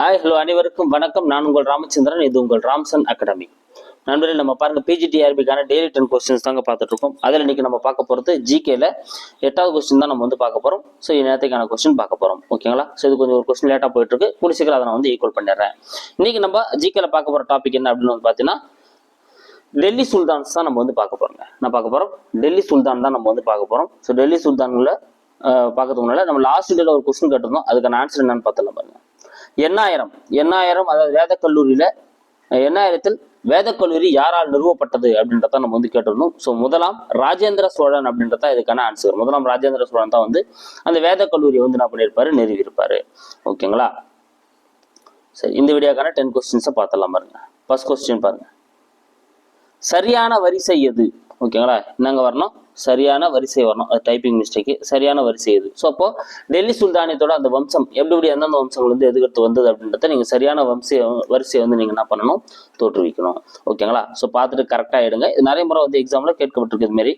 Hi hello அனைவருக்கும் வணக்கம். நான் உங்கள் ராமச்சந்திரன் இது உங்கள் ராம்சன் அகாடமி நண்பர்கள் நம்ம பாருங்க பிஜிடிஆர்பிக்கான டெய்லி டென் கொஸ்டின்ஸ் தாங்க பார்த்துட்டு இருக்கோம் அதில் இன்னைக்கு நம்ம பார்க்க போகிறது ஜிகேல எட்டாவது கொஸ்டின் தான் நம்ம வந்து பார்க்க போகிறோம் ஸோ நேரத்துக்கான கொஸ்டின் பார்க்க போகிறோம் ஓகேங்களா ஸோ இது கொஞ்சம் ஒரு கொஸ்டின் லேட்டாக போயிட்டு இருக்கு கூடி சீக்கிரம் அதை நான் வந்து ஈக்குவல் பண்ணிடுறேன். இன்னைக்கு நம்ம ஜிகேல பார்க்க போகிற டாபிக் என்ன அப்படின்னு வந்து பார்த்தீங்கன்னா டெல்லி சுல்தான்ஸ் தான் நம்ம வந்து பார்க்க போறோங்க. நான் பார்க்க போறோம்? டெல்லி சுல்தான் தான் நம்ம வந்து பார்க்க போறோம். ஸோ டெல்லி சுல்தான்ல பார்க்கறதுக்கு முன்னாடி நம்ம லாஸ்ட் டேல ஒரு கொஸ்டின் கேட்டிருந்தோம். அதுக்கான ஆன்சர் என்னன்னு பார்த்தலாம் பாருங்க. எண்ணாயிரம். எண்ணாயிரம் அதாவது வேத கல்லூரியில எண்ணாயிரத்தில் வேத கல்லூரி யாரால் நிறுவப்பட்டது அப்படின்றத நம்ம வந்து கேட்டிருந்தோம் ஸோ முதலாம் ராஜேந்திர சோழன் அப்படின்றத இதுக்கான ஆன்சர் முதலாம் ராஜேந்திர சோழன் தான் வந்து அந்த வேத கல்லூரியை வந்து என்ன பண்ணியிருப்பாரு? நிறுவியிருப்பாரு. ஓகேங்களா? சரி இந்த வீடியோக்கான டென் கொஸ்டின்ஸை பார்த்துடலாம் பாருங்க. ஃபர்ஸ்ட் கொஸ்டின் பாருங்க. சரியான வரிசை எது? ஓகேங்களா? என்னங்க வரணும்? சரியான வரிசை வரணும். அது டைப்பிங் மிஸ்டேக்கு சரியான வரிசை இது. ஸோ அப்போ டெல்லி சுல்தானியத்தோட அந்த வம்சம் எப்படி எப்படி எந்தெந்த வம்சங்கள் வந்து எதுக்கடுத்து வந்தது அப்படின்றத நீங்கள் சரியான வம்ச வரிசையை வந்து நீங்கள் என்ன பண்ணணும்? தோற்றுவிக்கணும். ஓகேங்களா? ஸோ பார்த்துட்டு கரெக்டாக எடுங்க. இது நிறைய முறை வந்து எக்ஸாமில் கேட்கப்பட்டிருக்கு இது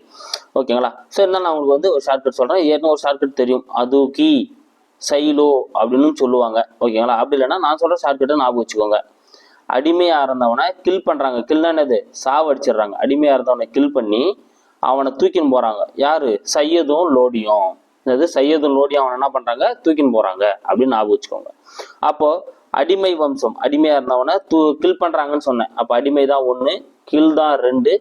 ஓகேங்களா? ஸோ இருந்தாலும் நான் உங்களுக்கு வந்து ஒரு ஷார்ட்கட் சொல்கிறேன் ஏற்கனவே ஒரு ஷார்ட்கட் தெரியும். அது கி சைலோ அப்படின்னு சொல்லுவாங்க. ஓகேங்களா? அப்படி இல்லைன்னா நான் சொல்கிற ஷார்ட்கட்டை ஞாபகம் வச்சுக்கோங்க. அடிமையாக இருந்தவனை கில் பண்ணுறாங்க கில்னா என்னது? சாவடிச்சிடுறாங்க. அடிமையாக இருந்தவனை கில் பண்ணி அவனை தூக்கின்னு போறாங்க. யாரு? சையதும் லோடியும். அதாவது சையதும் லோடியும் அவனை என்ன பண்றாங்க? தூக்கின்னு போறாங்க. அப்படின்னு ஞாபகம் வச்சுக்கோங்க. அப்போ அடிமை வம்சம் அடிமையா இருந்தவனை தூ கில் பண்றாங்கன்னு சொன்னேன். அப்போ அடிமை தான் ஒண்ணு கில் தான் ரெண்டு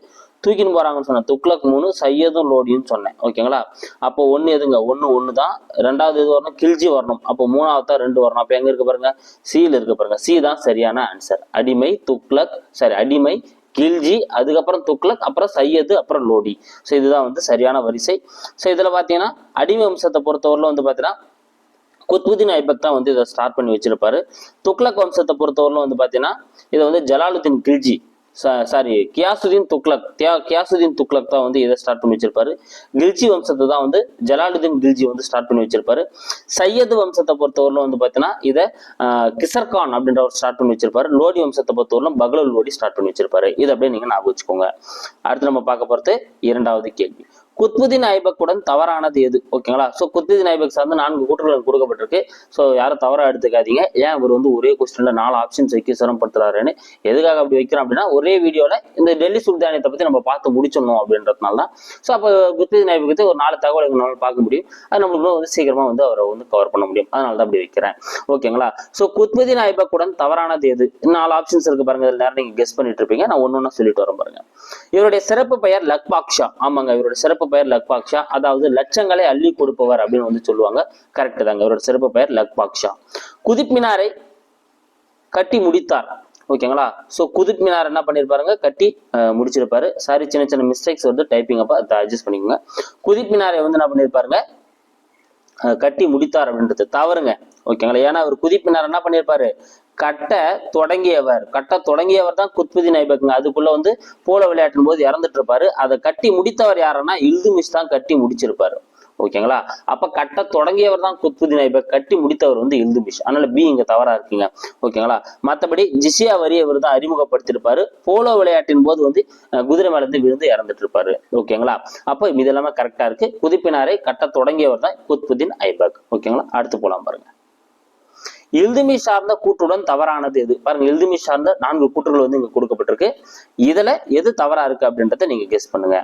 தூக்கின்னு போறாங்கன்னு சொன்னேன். துக்ளக் மூணு சையதும் லோடியும் சொன்னேன். ஓகேங்களா அப்போ ஒன்று எதுங்க? ஒன்று ஒன்று தான் ரெண்டாவது எது வரணும்? கில்ஜி வரணும். அப்போ மூணாவது தான் ரெண்டு வரணும். அப்போ எங்க இருக்க பாருங்க? சியில் இருக்க பாருங்க. சி தான் சரியான ஆன்சர் அடிமை துக்ளக் சரி அடிமை கில்ஜி அதுக்கப்புறம் துக்ளக் அப்புறம் சையது அப்புறம் லோடி. ஸோ இதுதான் வந்து சரியான வரிசை. ஸோ இதில் பார்த்தீங்கன்னா அடிமை வம்சத்தை பொறுத்தவரையில் வந்து பார்த்தீங்கன்னா குத்புதீன் ஐபக் தான் வந்து இதை ஸ்டார்ட் பண்ணி வச்சிருப்பாரு. துக்ளக் வம்சத்தை பொறுத்தவரையிலும் வந்து பார்த்தீங்கன்னா இதை வந்து ஜலாலுதீன் கில்ஜி சாரி கியாசுதீன் துக்ளக் தியா கியாசுதீன் துக்ளக் தான் வந்து இதை ஸ்டார்ட் பண்ணி வச்சிருப்பாரு. கில்ஜி வம்சத்தை தான் வந்து ஜலாலுதீன் கில்ஜி வந்து ஸ்டார்ட் பண்ணி வச்சிருப்பாரு. சையது வம்சத்தை பொறுத்தவரையிலும் வந்து பார்த்தீங்கன்னா இதை கிசர்கான் அப்படின்றவர் ஸ்டார்ட் பண்ணி வச்சிருப்பாரு. லோடி வம்சத்தை பொறுத்தவரையிலும் பகலூர் லோடி ஸ்டார்ட் பண்ணி வச்சிருப்பாரு. இது அப்படியே நீங்க ஞாபகம் வச்சுக்கோங்க. அடுத்து நம்ம பார்க்க போறது இரண்டாவது கேள்வி. குத்புதீன் ஐபக்குடன் தவறானது எது? ஓகேங்களா? ஸோ குத்புதீன் ஐபக் சார்ந்து நான்கு கூற்றுகள் கொடுக்கப்பட்டிருக்கு. ஸோ யாரும் தவறாக எடுத்துக்காதீங்க. ஏன் இவர் வந்து ஒரே கொஸ்டின்ல நாலு ஆப்ஷன்ஸ் வைக்க சிரமப்படுத்துறாருன்னு எதுக்காக அப்படி வைக்கிறோம் அப்படின்னா ஒரே வீடியோவில் இந்த டெல்லி சுல்தானியத்தை பற்றி நம்ம பார்த்து முடிச்சிடணும் அப்படின்றதுனால தான். ஸோ அப்போ குத்புதீன் ஐபக் ஒரு நாலு தகவல் நம்மளால் பார்க்க முடியும். அது நம்மளுக்கு வந்து சீக்கிரமாக வந்து அவரை வந்து கவர் பண்ண முடியும். அதனால தான் அப்படி வைக்கிறேன். ஓகேங்களா? ஸோ குத்புதீன் ஐபக்குடன் தவறானது எது? நாலு ஆப்ஷன்ஸ் இருக்கு பாருங்க. இதில் நேரம் நீங்க கெஸ் பண்ணிட்டு இருப்பீங்க. நான் ஒன்று ஒன்றா சொல்லிட்டு வரேன் பாருங்க. இவருடைய சிறப்பு பெயர் லக்பாக்ஷா ஆமாங்க இவருடைய சிறப்பு பெயர் லக்பாக்ஷா அதாவது லட்சங்களை அள்ளி கொடுப்பவர் அப்படின்னு வந்து சொல்லுவாங்க. கரெக்ட் தாங்க. இவரோட சிறப்பு பெயர் லக்பாக்ஷா குதிப் மினாரை கட்டி முடித்தார். ஓகேங்களா? ஸோ குதுப் மினார் என்ன பண்ணியிருப்பாருங்க கட்டி முடிச்சிருப்பாரு. சாரி சின்ன சின்ன மிஸ்டேக்ஸ் வந்து டைப்பிங் அப்போ அதை அட்ஜஸ்ட் பண்ணிக்கோங்க. குதிப் மினாரை வந்து என்ன பண்ணியிருப்பாருங்க கட்டி முடித்தார் அப்படின்றது. தவறுங்க. ஓகேங்களா? ஏன்னா அவர் குதிப்பினார் என்ன பண்ணியிருப்பாரு கட்ட தொடங்கியவர். கட்ட தொடங்கியவர் தான் குத்புதீன் ஐபக்குங்க அதுக்குள்ள வந்து போல விளையாட்டும் போது இறந்துட்டு இருப்பாரு அதை கட்டி முடித்தவர் யாருன்னா இல்துமிஷ் தான் கட்டி முடிச்சிருப்பாரு. ஓகேங்களா? அப்ப கட்ட தொடங்கியவர் தான் குத்புதீன் ஐபக் கட்டி முடித்தவர் வந்து இல்துமிஷ். அதனால பி இங்க தவறா இருக்கீங்க. ஓகேங்களா? மத்தபடி ஜிசியா வரி இவர் தான் அறிமுகப்படுத்தியிருப்பாரு போலோ விளையாட்டின் போது வந்து குதிரை மேல இருந்து விழுந்து இறந்துட்டு இருப்பாரு ஓகேங்களா? அப்போ இது எல்லாமே கரெக்டா இருக்கு. குதிப்பினாரை கட்ட தொடங்கியவர் தான் குத்புதீன் ஐபக் ஓகேங்களா? அடுத்து போலாம் பாருங்க. எழுதுமை சார்ந்த கூற்றுடன் தவறானது எது? பாருங்க எழுதுமை சார்ந்த நான்கு கூற்றுகள் வந்து இங்க கொடுக்கப்பட்டிருக்கு. இதுல எது தவறா இருக்கு அப்படின்றத நீங்க கெஸ் பண்ணுங்க.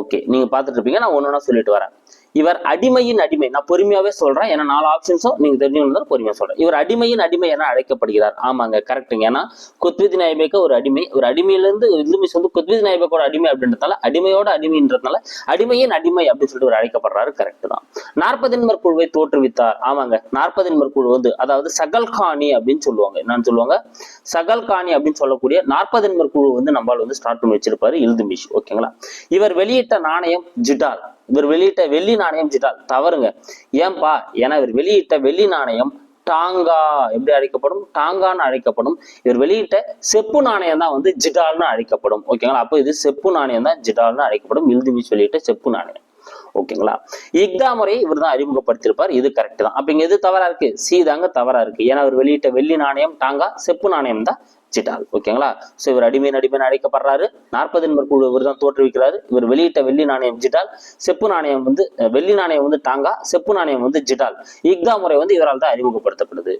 ஓகே நீங்க பார்த்துட்டு இருப்பீங்க நான் ஒன்னொன்னா சொல்லிட்டு வரேன். இவர் அடிமையின் அடிமை. நான் பொறுமையாவே சொல்றேன். ஏன்னா நாலு ஆப்ஷன்ஸும் நீங்க தெரிஞ்சுக்கணும் பொறுமையா சொல்றேன். இவர் அடிமையின் அடிமை என அழைக்கப்படுகிறார். ஆமாங்க கரெக்டுங்க ஏன்னா குத்வித் நாயபேக்க ஒரு அடிமை. ஒரு அடிமையிலிருந்து இந்துமிஸ் வந்து குத்வித் நாயபேக்கோட அடிமை அப்படின்றதால அடிமையோட அடிமைன்றதுனால அடிமையின் அடிமை அப்படின்னு சொல்லிட்டு ஒரு அழைக்கப்படுறாரு. கரெக்ட் தான். நாற்பதின்மர் குழுவை தோற்றுவித்தார். ஆமாங்க நாற்பதின்மர் குழு வந்து அதாவது சகல்கானி அப்படின்னு சொல்லுவாங்க. என்னன்னு சொல்லுவாங்க? சகல்கானி அப்படின்னு சொல்லக்கூடிய நாற்பதின்மர் குழு வந்து நம்மால் வந்து ஸ்டார்ட் பண்ணி வச்சிருப்பாரு இல்துமிஷ். ஓகேங்களா? இவர் வெளியிட்ட நாணயம் ஜிடால். இவர் வெளியிட்ட வெள்ளி நாணயம் ஜிடால் தவறுங்க. ஏன்பா? ஏன்னா இவர் வெளியிட்ட வெள்ளி நாணயம் டாங்கா எப்படி அழைக்கப்படும்? டாங்கான்னு அழைக்கப்படும். இவர் வெளியிட்ட செப்பு நாணயம் தான் வந்து ஜிடால்னு அழைக்கப்படும். ஓகேங்களா அப்போ இது செப்பு நாணயம் தான் ஜிடால்னு அழைக்கப்படும். இல்துமிஷ் வெளியிட்ட செப்பு நாணயம். ஓகேங்களா இக்தா முறையை இவர் தான் அறிமுகப்படுத்தியிருப்பார். இது கரெக்ட் தான். அப்ப இங்க எது தவறா இருக்கு? சி தாங்க தவறா இருக்கு. ஏன்னா அவர் வெளியிட்ட வெள்ளி நாணயம் டாங்கா செப்பு நாணயம் தான் சிட்டால் ஓகேங்களா? ஸோ இவர் அடிமை அடிமையின் அழைக்கப்படுறாரு. நாற்பது நம்பர் குழு இவர் தான் தோற்றுவிக்கிறாரு. இவர் வெளியிட்ட வெள்ளி நாணயம் ஜிட்டால் செப்பு நாணயம் வந்து வெள்ளி நாணயம் வந்து டாங்கா செப்பு நாணயம் வந்து ஜிட்டால் இக்தா முறை வந்து இவரால் தான் அறிமுகப்படுத்தப்படுது.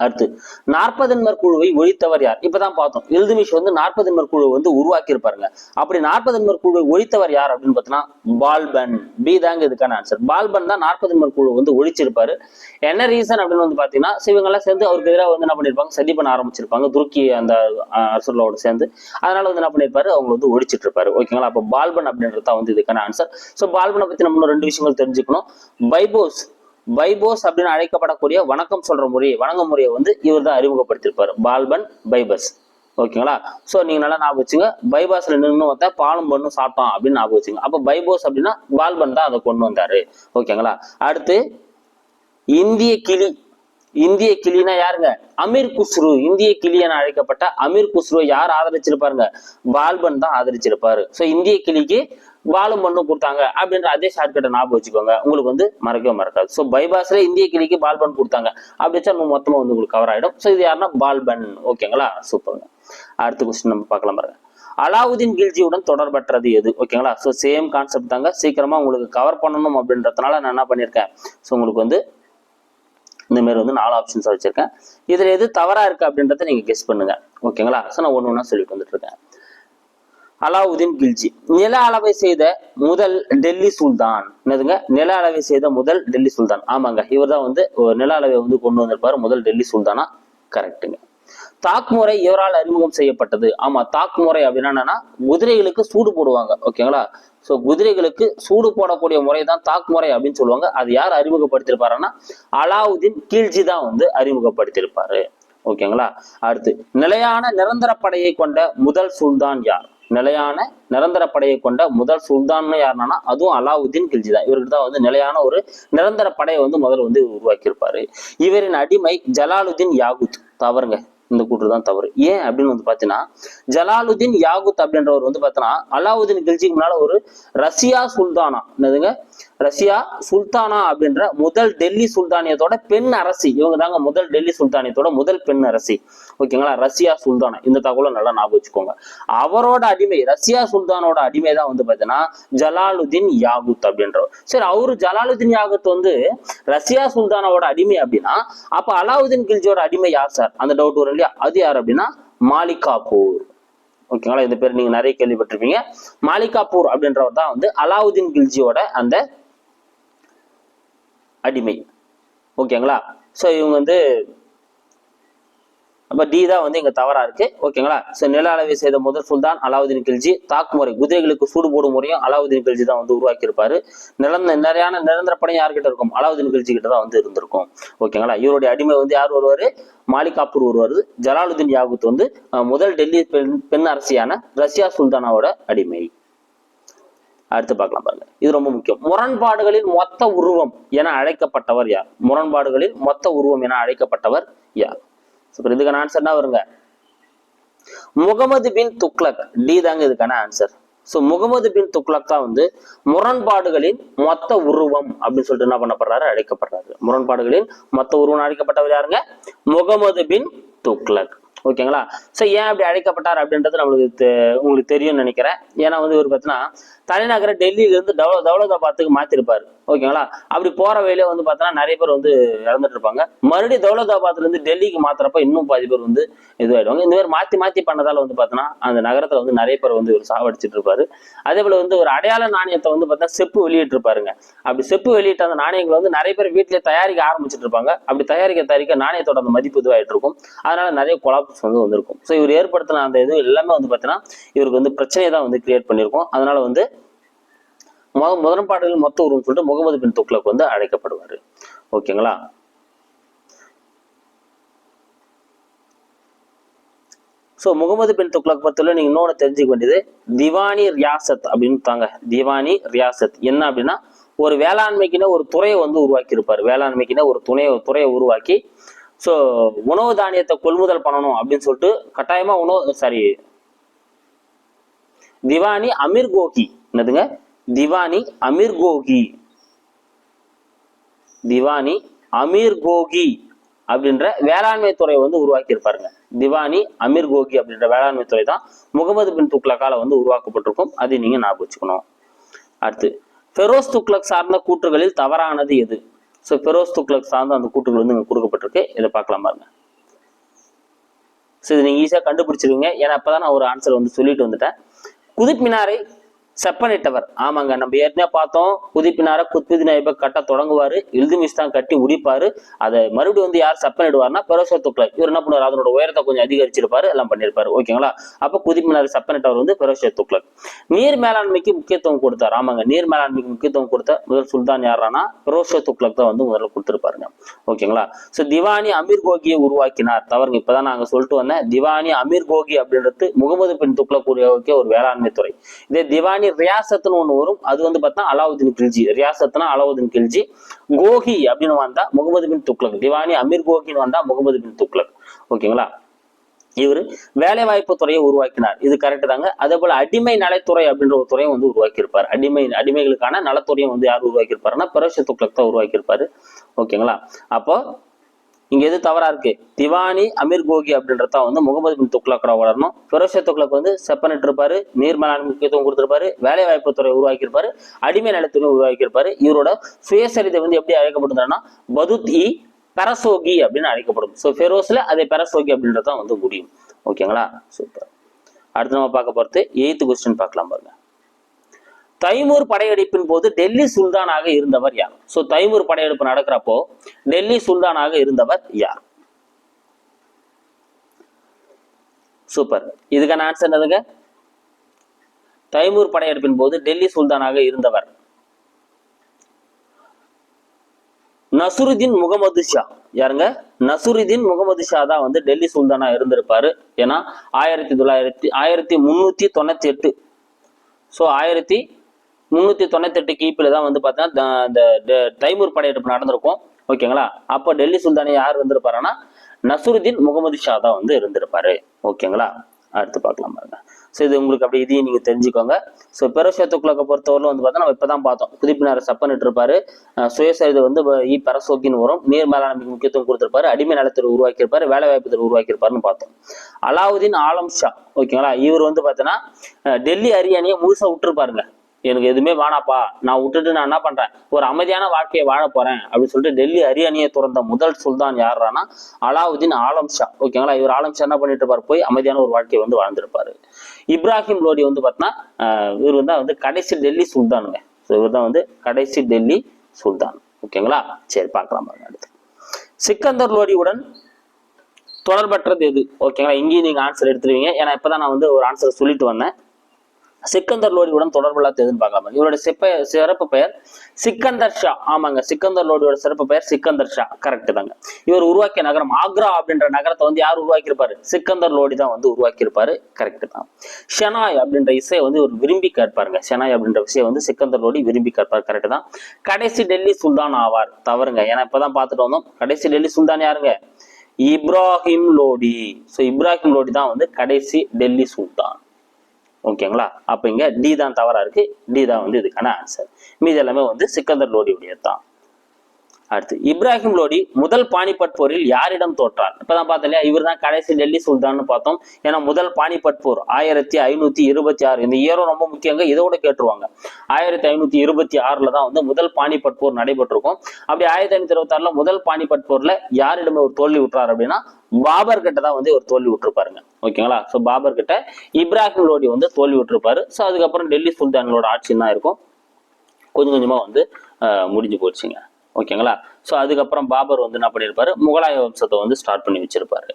அடுத்து நாற்பதன்மர் குழுவை ஒழித்தவர் யார்? இப்பதான் பார்த்தோம். எழுதுமிஷ் வந்து நாற்பதன்மர் குழு வந்து உருவாக்கி இருப்பாருங்க அப்படி நாற்பதன்மர் குழுவை ஒழித்தவர் யார் அப்படின்னு பார்த்தீங்கன்னா பால்பன். பி தாங்க இதுக்கான ஆன்சர் பால்பன் தான் நாற்பதன்மர் குழு வந்து ஒழிச்சிருப்பாரு. என்ன ரீசன் அப்படின்னு வந்து பாத்தீங்கன்னா சிவங்கெல்லாம் சேர்ந்து அவருக்கு எதிராக வந்து என்ன பண்ணிருப்பாங்க சதி பண்ண ஆரம்பிச்சிருப்பாங்க. துருக்கி அந்த அஹ், அரசர்களோட சேர்ந்து. அதனால வந்து என்ன பண்ணிருப்பாரு அவங்க வந்து ஒழிச்சிட்டு இருப்பாரு ஓகேங்களா அப்ப பால்பன் அப்படின்றது தான் வந்து இதுக்கான ஆன்சர் ஸோ பால்பனை பத்தி நம்ம இன்னும் ரெண்டு விஷயங்கள் தெரிஞ்சுக்கணும். பைபோஸ் பைபோஸ் அப்படின்னு அழைக்கப்படக்கூடிய வணக்கம் சொல்ற முறையை வணங்க முறையை வந்து இவர் தான் அறிமுகப்படுத்தியிருப்பாரு பால்பன் பைபஸ் ஓகேங்களா? சோ நீங்க நல்லா ஞாபகம் வச்சுங்க. பைபாஸ்ல நின்று வந்தா பாலும் பண்ணும் சாப்பிட்டான் அப்படின்னு ஞாபகம் வச்சுங்க. அப்ப பைபோஸ் அப்படின்னா பால்பன் தான் அதை கொண்டு வந்தாரு. ஓகேங்களா? அடுத்து இந்திய கிளி இந்திய கிளினா யாருங்க? அமீர் குஸ்ரு இந்திய கிளி என அழைக்கப்பட்ட அமீர் குஸ்ரு யார் ஆதரிச்சிருப்பாருங்க? பால்பன் தான் ஆதரிச்சிருப்பாரு. சோ இந்திய கிளிக்கு பாலும் மண்ணும் கொடுத்தாங்க அப்படின்ற அதே ஷார்ட்கட்டை ஞாபகம் வச்சுக்கோங்க. உங்களுக்கு வந்து மறக்கவே மறக்காது. ஸோ பைபாஸ்ல இந்திய கிளிக்கு பால்பன் கொடுத்தாங்க. அப்படி வச்சா மொத்தமாக மொத்தமா வந்து உங்களுக்கு கவர் ஆகிடும் ஸோ இது யாருன்னா? பால்பன். ஓகேங்களா சூப்பருங்க அடுத்த கொஸ்டின் நம்ம பார்க்கலாம் பாருங்க. அலாவுதீன் கில்ஜியுடன் தொடர்பற்றது எது? ஓகேங்களா ஸோ சேம் கான்செப்ட் தாங்க. சீக்கிரமா உங்களுக்கு கவர் பண்ணணும் அப்படின்றதுனால நான் என்ன பண்ணியிருக்கேன்? ஸோ உங்களுக்கு வந்து இந்த மாதிரி வந்து நாலு ஆப்ஷன்ஸ் வச்சிருக்கேன். இதுல எது தவறா இருக்கு அப்படின்றத நீங்க கெஸ் பண்ணுங்க. ஓகேங்களா ஸோ நான் ஒன்று ஒன்றா சொல்லிட்டு வந்துட்டு இருக்கேன். அலாவுதீன் கில்ஜி. நில அளவை செய்த முதல் டெல்லி சுல்தான். என்னதுங்க? நில அளவை செய்த முதல் டெல்லி சுல்தான். ஆமாங்க. இவர் தான் வந்து நில அளவை வந்து கொண்டு வந்திருப்பாரு முதல் டெல்லி சுல்தானா? கரெக்ட்டுங்க. தாக்முறை இவரால் அறிமுகம் செய்யப்பட்டது. ஆமா தாக்முறை அப்படின்னா என்னன்னா குதிரைகளுக்கு சூடு போடுவாங்க. ஓகேங்களா? சோ குதிரைகளுக்கு சூடு போடக்கூடிய முறை தான் தாக்முறை அப்படின்னு சொல்லுவாங்க. அது யார் அறிமுகப்படுத்தியிருப்பாருன்னா அலாவுதீன் கீழ்ஜி தான் வந்து அறிமுகப்படுத்தியிருப்பாரு ஓகேங்களா? அடுத்து நிலையான நிரந்தர படையை கொண்ட முதல் சுல்தான் யார்? நிலையான நிரந்தர படையை கொண்ட முதல் சுல்தான்னு யாருன்னா அதுவும் அலாவுதீன் கில்ஜி தான் இவருக்கு தான் வந்து நிலையான ஒரு நிரந்தர படையை வந்து முதல்ல வந்து உருவாக்கியிருப்பாரு. இவரின் அடிமை ஜலாலுதீன் யாகுத். தவறுங்க. இந்த கூற்று தான் தவறு. ஏன் அப்படின்னு வந்து பாத்தீங்கன்னா ஜலாலுதீன் யாகுத் அப்படின்றவர் வந்து பார்த்தீங்கன்னா அலாவுதீன் கில்ஜிக்கு முன்னால ஒரு ரஷ்யா சுல்தானா. என்னதுங்க? ரஷ்யா சுல்தானா அப்படின்ற முதல் டெல்லி சுல்தானியத்தோட பெண் அரசி. இவங்க தாங்க முதல் டெல்லி சுல்தானியத்தோட முதல் பெண் அரசி. ஓகேங்களா? ரஷ்யா சுல்தானா. இந்த தகவலை நல்லா ஞாபகம் வச்சுக்கோங்க. அவரோட அடிமை ரஷ்யா சுல்தானோட அடிமை தான் வந்து பார்த்தீங்கன்னா ஜலாலுதீன் யாகுத் அப்படின்றவர். சரி அவரு ஜலாலுதீன் யாகுத் வந்து ரஷ்யா சுல்தானோட அடிமை அப்படின்னா அப்ப அலாவுதீன் கில்ஜியோட அடிமை யார் சார்? அந்த டவுட் வரும் இல்லையா? அது யார் அப்படின்னா மாலிகாபூர். ஓகேங்களா? இந்த பேர் நீங்க நிறைய கேள்விப்பட்டிருப்பீங்க. மாலிகாபூர் அப்படின்றவர் தான் வந்து அலாவுதீன் கில்ஜியோட அந்த அடிமை. ஓகேங்களா? ஸோ இவங்க வந்து அப்போ டி தான் வந்து இங்கே தவறாக இருக்கு. ஓகேங்களா? ஸோ நில அளவை செய்த முதல் சுல்தான் அலாவுதீன் கில்ஜி. தாக்கு முறை குதிரைகளுக்கு சூடு போடும் முறையும் அலாவுதீன் கில்ஜி தான் வந்து உருவாக்கியிருப்பாரு. நிலந்த நிறையான நிரந்தர படம் யார்கிட்ட இருக்கும்? அலாவுதீன் கில்ஜி கிட்ட தான் வந்து இருந்திருக்கும். ஓகேங்களா? இவருடைய அடிமை வந்து யார் வருவார் மாலிகாப்பூர் வருவார் ஜலாலுதீன் யாகுத் வந்து முதல் டெல்லி பெண் பெண் அரசியான ரஷ்யா சுல்தானாவோட அடிமை. அடுத்து பார்க்கலாம் பாருங்க. இது ரொம்ப முக்கியம். முரண்பாடுகளின் மொத்த உருவம் என அழைக்கப்பட்டவர் யார்? முரண்பாடுகளில் மொத்த உருவம் என அழைக்கப்பட்டவர் யார்? சூப்பர் இதுக்கான ஆன்சர் என்ன வருங்க? முகமது பின் துக்லக் டி தாங்க இதுக்கான ஆன்சர் சோ முகமது பின் துக்லக் தான் வந்து முரண்பாடுகளின் மொத்த உருவம் அப்படின்னு சொல்லிட்டு என்ன பண்ணப்படுறாரு? அழைக்கப்படுறாரு. முரண்பாடுகளின் மொத்த உருவம் அழைக்கப்பட்டவர் யாருங்க? முகமது பின் துக்லக் ஓகேங்களா சோ ஏன் அப்படி அழைக்கப்பட்டார் அப்படின்றது நம்மளுக்கு தெ- உங்களுக்கு தெரியும்னு நினைக்கிறேன். ஏன்னா வந்து இவர் பார்த்தீங்கன்னா தலைநகரை டெல்லியிலேருந்து இருந்து தௌலதாபாத்துக்கு மாற்றிருப்பார் ஓகேங்களா? அப்படி போகிற வழியில வந்து பார்த்தோன்னா நிறைய பேர் வந்து இறந்துட்டு இருப்பாங்க. மறுபடியும் தௌலதாபாத்லேருந்து டெல்லிக்கு மாற்றுறப்ப இன்னும் பாதி பேர் வந்து இதுவாயிடுவாங்க. இந்த மாதிரி மாற்றி மாற்றி பண்ணதால் வந்து பார்த்தோன்னா அந்த நகரத்தில் வந்து நிறைய பேர் வந்து இவர் சாவடிச்சிட்டு இருப்பாரு. அதே போல் வந்து ஒரு அடையாள நாணயத்தை வந்து பார்த்தா செப்பு வெளியிட்டிருப்பாருங்க. அப்படி செப்பு வெளியிட்ட அந்த நாணயங்களை வந்து நிறைய பேர் வீட்டிலே தயாரிக்க ஆரம்பிச்சிட்டு இருப்பாங்க. அப்படி தயாரிக்க தயாரிக்க நாணயத்தோட அந்த மதிப்பு இதுவாகிட்டு இருக்கும் அதனால நிறைய கொலாப்ஸ் வந்து வந்திருக்கும். ஸோ இவர் ஏற்படுத்தின அந்த இது எல்லாமே வந்து பார்த்தீங்கன்னா இவருக்கு வந்து பிரச்சனையை தான் வந்து கிரியேட் பண்ணியிருக்கோம். அதனால வந்து முதன்பாடுகள் மொத்த உருவம் சொல்லிட்டு முகமது பின் துக்ளக் வந்து அழைக்கப்படுவார். ஓகேங்களா? ஸோ முகமது பின் துக்ளக் பத்தில நீங்க இன்னொன்று தெரிஞ்சுக்க வேண்டியது திவானி ரியாசத் அப்படின்னு தாங்க திவானி ரியாசத். என்ன அப்படின்னா ஒரு வேளாண்மைக்குன்னு ஒரு துறையை வந்து உருவாக்கி இருப்பார் வேளாண்மைக்குன்னு ஒரு துணையை துறையை உருவாக்கி ஸோ உணவு தானியத்தை கொள்முதல் பண்ணணும் அப்படின்னு சொல்லிட்டு கட்டாயமா உணவு சாரி திவானி அமீர் கோகி. என்னதுங்க? திவானி அமீர் கோகி. திவானி அமீர் கோகி அப்படின்ற வேளாண்மை துறையை வந்து உருவாக்கி இருப்பாருங்க திவானி அமீர் கோகி அப்படின்ற வேளாண்மை துறை தான் முகமது பின் துக்லக்கால வந்து உருவாக்கப்பட்டிருக்கும். அதை நீங்க ஞாபகம் வச்சுக்கணும். அடுத்து ஃபெரோஸ் துக்ளக் சார்ந்த கூற்றுகளில் தவறானது எது? ஸோ ஃபெரோஸ் துக்ளக் சார்ந்த அந்த கூற்றுகள் வந்து இங்கே கொடுக்கப்பட்டிருக்கு. இதை பார்க்கலாம் பாருங்க. ஸோ இது நீங்கள் ஈஸியாக கண்டுபிடிச்சிருவீங்க ஏன்னா அப்பதான் நான் ஒரு ஆன்சர் வந்து சொல்லிட்டு வந்துட்டேன். குதுப் மினாரை செப்பனிட்டவர். ஆமாங்க நம்ம ஏற்கனவே பார்த்தோம் குதிப்பினார குத்பிதி ஐபக் கட்ட தொடங்குவாரு இல்துமிஸ் தான் கட்டி உடிப்பாரு அதை மறுபடியும் வந்து யார் செப்பனிடுவார்னா பெரோசோ துக்ளக் இவர் என்ன பண்ணுவார்? அதனோட உயரத்தை கொஞ்சம் அதிகரிச்சிருப்பாரு எல்லாம் பண்ணியிருப்பாரு ஓகேங்களா? அப்போ குதிப்பினார் செப்பனிட்டவர் வந்து பெரோசோ துக்ளக் நீர் மேலாண்மைக்கு முக்கியத்துவம் கொடுத்தார். ஆமாங்க நீர் மேலாண்மைக்கு முக்கியத்துவம் கொடுத்த முதல் சுல்தான் யாரானா பெரோசோ துக்ளக் தான் வந்து முதல்ல கொடுத்துருப்பாருங்க. ஓகேங்களா? ஸோ திவானி அமீர் கோகியை உருவாக்கினார். தவறுங்க இப்பதான் நாங்க சொல்லிட்டு வந்தேன். திவானி அமீர் கோகி அப்படின்றது முகமது பின் துக்ளக் உருவாக்கிய ஒரு வேளாண்மை துறை. இதே திவானி ரியாசத்துன்னு ஒன்று வரும். அது வந்து பார்த்தா அலாவுதீன் கில்ஜி. ரியாசத்னா அலாவுதீன் கில்ஜி. கோஹி அப்படின்னு வந்தா முகமது பின் துக்ளக். திவானி அமீர் கோஹின்னு வந்தா முகமது பின் துக்ளக். ஓகேங்களா? இவர் வேலை வாய்ப்பு துறையை உருவாக்கினார். இது கரெக்ட் தாங்க. அதே போல அடிமை நலத்துறை அப்படின்ற ஒரு துறையை வந்து உருவாக்கியிருப்பார். அடிமை அடிமைகளுக்கான நலத்துறையை வந்து யார் உருவாக்கியிருப்பாருன்னா பிரவேச துக்ளக் தான் உருவாக்கியிருப்பாரு. ஓகேங்களா? அப்போ இங்க எது தவறா இருக்கு? திவானி அமீர் கோகி அப்படின்றத வந்து முகமது பின் துக்ளக்கோட வளரணும். பெரோஷ துக்ளக் வந்து செப்பனிட்டு இருப்பாரு நீர் மேலாண்மை முக்கியத்துவம் கொடுத்திருப்பாரு வேலை வாய்ப்பு துறை உருவாக்கியிருப்பாரு அடிமை நலத்துறை உருவாக்கியிருப்பாரு. இவரோட சுயசரிதை வந்து எப்படி அழைக்கப்படுதுன்னா பதுத் இ பெரசோகி அப்படின்னு அழைக்கப்படும். ஸோ ஃபெரோஸ்ல அதே பெரசோகி அப்படின்றதான் வந்து முடியும். ஓகேங்களா சூப்பர் அடுத்து நம்ம பார்க்க போறது எயித்து கொஸ்டின் பார்க்கலாம் பாருங்க. தைமூர் படையெடுப்பின் போது டெல்லி சுல்தானாக இருந்தவர் யார்? ஸோ தைமூர் படையெடுப்பு நடக்கிறப்போ டெல்லி சுல்தானாக இருந்தவர் யார்? சூப்பர் இதுக்கான ஆன்சர் என்னதுங்க? தைமூர் படையெடுப்பின் போது டெல்லி சுல்தானாக இருந்தவர். நசுருதீன் முகமது ஷா. யாருங்க? நசுருதீன் முகமது ஷா தான் வந்து டெல்லி சுல்தானா இருந்திருப்பாரு. ஏன்னா ஆயிரத்தி தொள்ளாயிரத்தி ஆயிரத்தி முன்னூத்தி தொண்ணூத்தி எட்டு. ஸோ ஆயிரத்தி முந்நூற்றி தொண்ணூத்தெட்டு கிபியில் தான் வந்து பார்த்தீங்கன்னா இந்த ட- தைமூர் படையெடுப்பு நடந்திருக்கும். ஓகேங்களா? அப்போ டெல்லி சுல்தானே யார் இருந்திருப்பாருன்னா நசுருதீன் முகமது ஷா தான் வந்து இருந்திருப்பாரு. ஓகேங்களா? அடுத்து பார்க்கலாம் பாருங்க. ஸோ இது உங்களுக்கு அப்படி இதையும் நீங்கள் தெரிஞ்சுக்கோங்க. ஸோ பெரோஷா துக்ளக்கை பொறுத்தவரை வந்து பார்த்தா நம்ம இப்போ தான் பார்த்தோம் குதிப்பினார் சப்பனிட்டு இருப்பாரு சுயசரிதை வந்து இ. பரசோக்கின்னு வரும். நீர் மேலாண்மைக்கு முக்கியத்துவம் கொடுத்துருப்பாரு. அடிமை நலத்தில் உருவாக்கியிருப்பாரு. வேலை வாய்ப்பு துறை உருவாக்கியிருப்பாருன்னு பார்த்தோம். அலாவுதீன் ஆலம் ஷா. ஓகேங்களா? இவர் வந்து பார்த்தீங்கன்னா டெல்லி ஹரியானியை முழுசாக விட்டுருப்பாருங்க. எனக்கு எதுவுமே வேணாப்பா நான் விட்டுட்டு நான் என்ன பண்றேன்? ஒரு அமைதியான வாழ்க்கையை வாழ போறேன் அப்படின்னு சொல்லிட்டு டெல்லி ஹரியானியை துறந்த முதல் சுல்தான் யாருன்னா அலாவுதீன் ஆலம் ஷா. ஓகேங்களா இவர் ஆலம் ஷா என்ன பண்ணிட்டு போய் அமைதியான ஒரு வாழ்க்கையை வந்து வாழ்ந்திருப்பாரு. இப்ராஹிம் லோடி வந்து பார்த்தீங்கன்னா இவர் வந்து வந்து கடைசி டெல்லி சுல்தானுங்க. ஸோ இவர் தான் வந்து கடைசி டெல்லி சுல்தான். ஓகேங்களா சரி பார்க்கலாம் பாருங்க அடுத்து. சிக்கந்தர் லோடியுடன் தொடர்பற்றது எது? ஓகேங்களா இங்கேயும் நீங்கள் ஆன்சர் எடுத்துருவீங்க. ஏன்னா இப்பதான் நான் வந்து ஒரு ஆன்சர் சொல்லிட்டு வந்தேன். சிக்கந்தர் லோடியுடன் தொடர்புள்ள எதுன்னு பார்க்கலாம் இவருடைய சிப்ப சிறப்பு பெயர் சிக்கந்தர் ஷா. ஆமாங்க சிக்கந்தர் லோடியோட சிறப்பு பெயர் சிக்கந்தர் ஷா. கரெக்ட் தாங்க. இவர் உருவாக்கிய நகரம் ஆக்ரா அப்படின்ற நகரத்தை வந்து யார் உருவாக்கியிருப்பாரு? சிக்கந்தர் லோடி தான் வந்து உருவாக்கியிருப்பாரு. கரெக்ட் தான். ஷெனாய் அப்படின்ற இசையை வந்து இவர் விரும்பி கேட்பாருங்க. ஷெனாய் அப்படின்ற விஷயம் வந்து சிக்கந்தர் லோடி விரும்பி கேட்பார். கரெக்ட் தான். கடைசி டெல்லி சுல்தான் ஆவார். தவறுங்க. ஏன்னா இப்பதான் பார்த்துட்டு வந்தோம். கடைசி டெல்லி சுல்தான் யாருங்க? இப்ராஹிம் லோடி. ஸோ இப்ராஹிம் லோடி தான் வந்து கடைசி டெல்லி சுல்தான். ஓகேங்களா அப்போ இங்க டி தான் தவறாக இருக்குது டி தான் வந்து இதுக்கான ஆன்சர் மீதி எல்லாமே வந்து சிக்கந்தர் லோடியுடைய தான் அடுத்து இப்ராஹிம் லோடி முதல் பானிபட் போரில் யாரிடம் தோற்றார்? இப்பதான் பார்த்தோம் இல்லையா? இவர் தான் கடைசி டெல்லி சுல்தான்னு பார்த்தோம். ஏன்னா முதல் பானிபட் போர் ஆயிரத்தி ஐநூத்தி இருபத்தி ஆறு. இந்த இயரும் ரொம்ப முக்கியங்க. இதோட கேட்டுருவாங்க. ஆயிரத்தி ஐநூத்தி இருபத்தி ஆறுல தான் வந்து முதல் பானிபட் போர் நடைபெற்றிருக்கும். அப்படி ஆயிரத்தி ஐநூத்தி இருபத்தி ஆறுல முதல் பானிபட் போர்ல யாரிடம் ஒரு தோல்வி விட்டுறாரு அப்படின்னா பாபர் கிட்ட தான் வந்து ஒரு தோல்வி விட்டுருப்பாருங்க. ஓகேங்களா? ஸோ பாபர் கிட்ட இப்ராஹிம் லோடி வந்து தோல்வி விட்டுருப்பாரு. ஸோ அதுக்கப்புறம் டெல்லி சுல்தான்களோட ஆட்சி தான் இருக்கும் கொஞ்சம் கொஞ்சமா வந்து முடிஞ்சு போச்சுங்க. ஓகேங்களா? ஸோ அதுக்கப்புறம் பாபர் வந்து என்ன பண்ணியிருப்பாரு முகலாய வம்சத்தை வந்து ஸ்டார்ட் பண்ணி வச்சிருப்பாரு.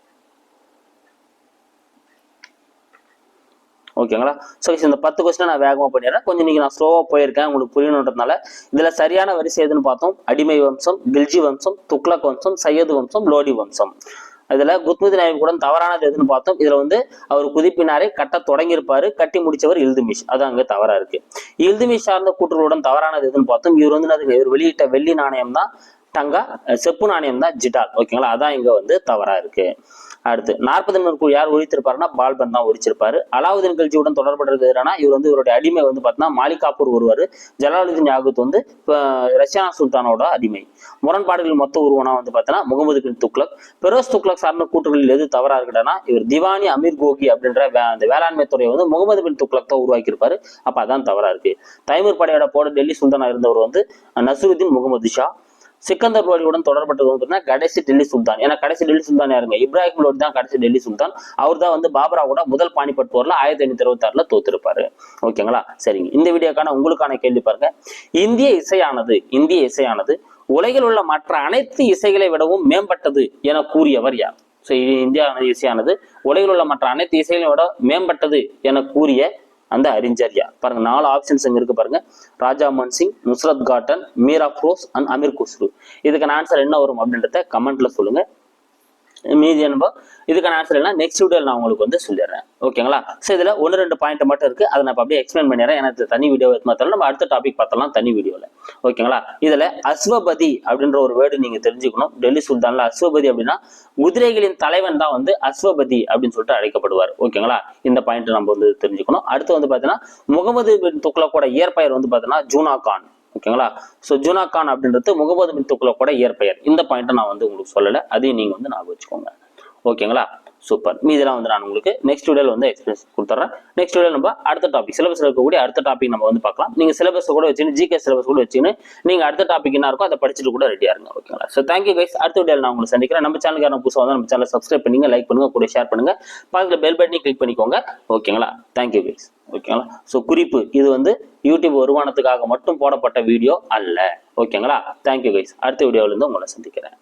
ஓகேங்களா? ஸோ இந்த பத்து கொஸ்டின் நான் வேகமாக பண்ணிடுறேன். கொஞ்சம் நீங்கள் நான் ஸ்லோவாக போயிருக்கேன். உங்களுக்கு புரியணுன்றதுனால இதுல சரியான வரிசை எதுன்னு பார்த்தோம். அடிமை வம்சம் கில்ஜி வம்சம் துக்ளக் வம்சம் சையது வம்சம் லோடி வம்சம். அதுல குத்முதீன் ஐபக்குடன் தவறானது எதுன்னு பார்த்தோம். இதுல வந்து அவர் குதிப்பினாரை கட்ட தொடங்கியிருப்பாரு கட்டி முடிச்சவர் இல்துமிஷ். அது அங்க தவறா இருக்கு. இல்துமிஷ் சார்ந்த கூற்றுகளுடன் தவறானது எதுன்னு பார்த்தோம். இவர் வந்து இவர் வெளியிட்ட வெள்ளி நாணயம் தான் டங்கா செப்பு நாணயம் தான் ஜிடால். ஓகேங்களா? அதான் இங்கே வந்து தவறாக இருக்குது அடுத்து நாற்பது நூறு யார் ஒழித்திருப்பாருன்னா பால்பன் தான் ஒழிச்சிருப்பாரு அலாவுதீன் கல்ஜியுடன் தொடர்புறது இவர் வந்து இவருடைய அடிமை வந்து பார்த்தீங்கன்னா மாலிகாப்பூர் ஒருவர் ஜலாலுதீன் யாகுத் வந்து இப்போ ரஷ்யானா சுல்தானோட அடிமை. முரண்பாடுகள் மொத்த உருவனா வந்து பார்த்தீங்கன்னா முகமது பின் துக்ளக். பெரோஸ் துக்ளக் சார்ந்த கூற்றுகளில் எது தவறா இருக்குன்னா இவர் திவானி அமீர் கோகி அப்படின்ற வே- அந்த வேளாண்மை துறையை வந்து முகமது பின் துக்ளக் தான் உருவாக்கியிருப்பாரு. அப்போ அதான் தவறா இருக்கு. தைமூர் படையோட போட டெல்லி சுல்தானா இருந்தவர் வந்து நசுருதீன் முகமது ஷா. சிக்கந்தர் லோடியுடன் தொடர்பட்டது வந்து கடைசி டெல்லி சுல்தான். ஏன்னா கடைசி டெல்லி சுல்தான் யாருங்க? இப்ராஹிம் லோடி தான் கடைசி டெல்லி சுல்தான். அவர் தான் வந்து பாபராவோட முதல் பானிபட் போர்ல ஆயிரத்தி ஐநூத்தி இருபத்தி ஆறுல தோத்திருப்பாரு. ஓகேங்களா? சரிங்க. இந்த வீடியோக்கான உங்களுக்கான கேள்வி பாருங்க. இந்திய இசையானது இந்திய இசையானது உலகில் உள்ள மற்ற அனைத்து இசைகளை விடவும் மேம்பட்டது என கூறியவர் யார்? ஸோ இந்தியா இசையானது உலகில் உள்ள மற்ற அனைத்து இசைகளை விட மேம்பட்டது என கூறிய அந்த அறிஞர் பாருங்க நாலு ஆப்ஷன்ஸ் இங்க இருக்கு பாருங்க. ராஜா மன்சிங் நுஸ்ரத் காட்டன் மீரா ஃப்ரோஸ் அண்ட் அமீர் குஸ்ரு இதுக்கான ஆன்சர் என்ன வரும் அப்படின்றத கமெண்ட்ல சொல்லுங்க. மீதி என்ன இதுக்கான ஆன்சர் என்ன நெக்ஸ்ட் வீடியோவில் நான் உங்களுக்கு வந்து சொல்லிடுறேன். ஓகேங்களா ஸோ இதில் ஒன்று ரெண்டு பாயிண்ட் மட்டும் இருக்குது அதை நான் அப்படியே எக்ஸ்பிளைன் பண்ணிடுறேன். எனக்கு தனி வீடியோ மாத்திரம் நம்ம அடுத்த டாபிக் பார்த்தலாம் தனி வீடியோவில் ஓகேங்களா இதில் அஸ்வபதி அப்படின்ற ஒரு வேர்டு நீங்கள் தெரிஞ்சுக்கணும். டெல்லி சுல்தானில் அஸ்வபதி அப்படின்னா குதிரைகளின் தலைவன் தான் வந்து அஸ்வபதி அப்படின்னு சொல்லிட்டு அழைக்கப்படுவார். ஓகேங்களா இந்த பாயிண்ட் நம்ம வந்து தெரிஞ்சுக்கணும். அடுத்து வந்து பார்த்தீங்கன்னா முகமது பின் துக்ளக்கோட இயற்பெயர் வந்து பார்த்தீங்கன்னா ஜூனா கான். ஓகேங்களா? ஸோ ஜுனா கான் அப்படின்றது முகமது மின் துக்ளக்கோட இயற்பெயர். இந்த பாயிண்ட்டை நான் வந்து உங்களுக்கு சொல்லலை. அதையும் நீங்கள் வந்து ஞாபகம் வச்சுக்கோங்க. ஓகேங்களா? சூப்பர் மீதெல்லாம் வந்து நான் உங்களுக்கு நெக்ஸ்ட் வீடியோவில் வந்து எக்ஸ்பிரஸ் கொடுத்துட்றேன் நெக்ஸ்ட் வீடியோ நம்ம அடுத்த டாபிக் சிலபஸில் இருக்கக்கூடிய அடுத்த டாபிக் நம்ம வந்து பார்க்கலாம். நீங்கள் சிலபஸ் கூட வச்சுன்னு ஜிகே சிலபஸ் கூட வச்சுன்னு நீங்கள் அடுத்த டாபிக் என்ன இருக்கோ அதை படிச்சுட்டு கூட ரெடியாக இருங்க ஓகேங்களா ஸோ தேங்க்யூ கைஸ் அடுத்த வீடியோவில் நான் உங்களை சந்திக்கிறேன். நம்ம சேனலுக்கு புதுசாக வந்து நம்ம சேனல் சப்ஸ்கிரைப் பண்ணுங்க லைக் பண்ணுங்க கூட ஷேர் பண்ணுங்க. பக்கத்தில் பெல் பட்டனி கிளிக் பண்ணிக்கோங்க ஓகேங்களா தேங்க்யூ கைஸ் ஓகேங்களா ஸோ குறிப்பு இது வந்து யூடியூப் வருமானத்துக்காக மட்டும் போடப்பட்ட வீடியோ அல்ல ஓகேங்களா தேங்க்யூ கைஸ் அடுத்த வீடியோவிலேருந்து உங்களை சந்திக்கிறேன்.